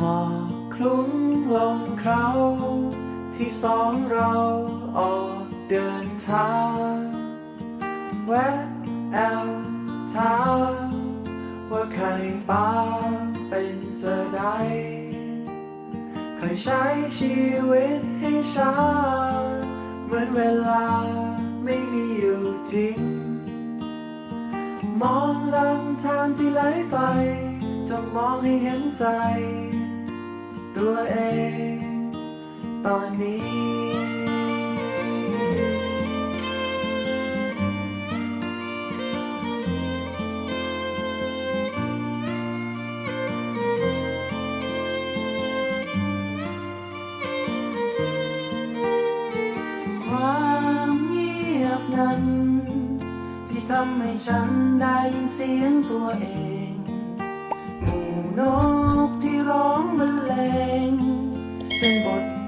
หอกคลุ้งลงเคราที่สองเราออกเดินทางแวะแอลถามว่าใครบ้างเป็นจะได้เคยใช้ชีวิตให้ช้าเหมือนเวลาไม่มีอยู่จริง มองลำธารที่ไหลไปจะมองให้เห็นใจ ตัวเอง ตอนนี้ ความเงียบนั้น ที่ทำให้ฉันได้ยินเสียงตัวเองหมู่น้อง บ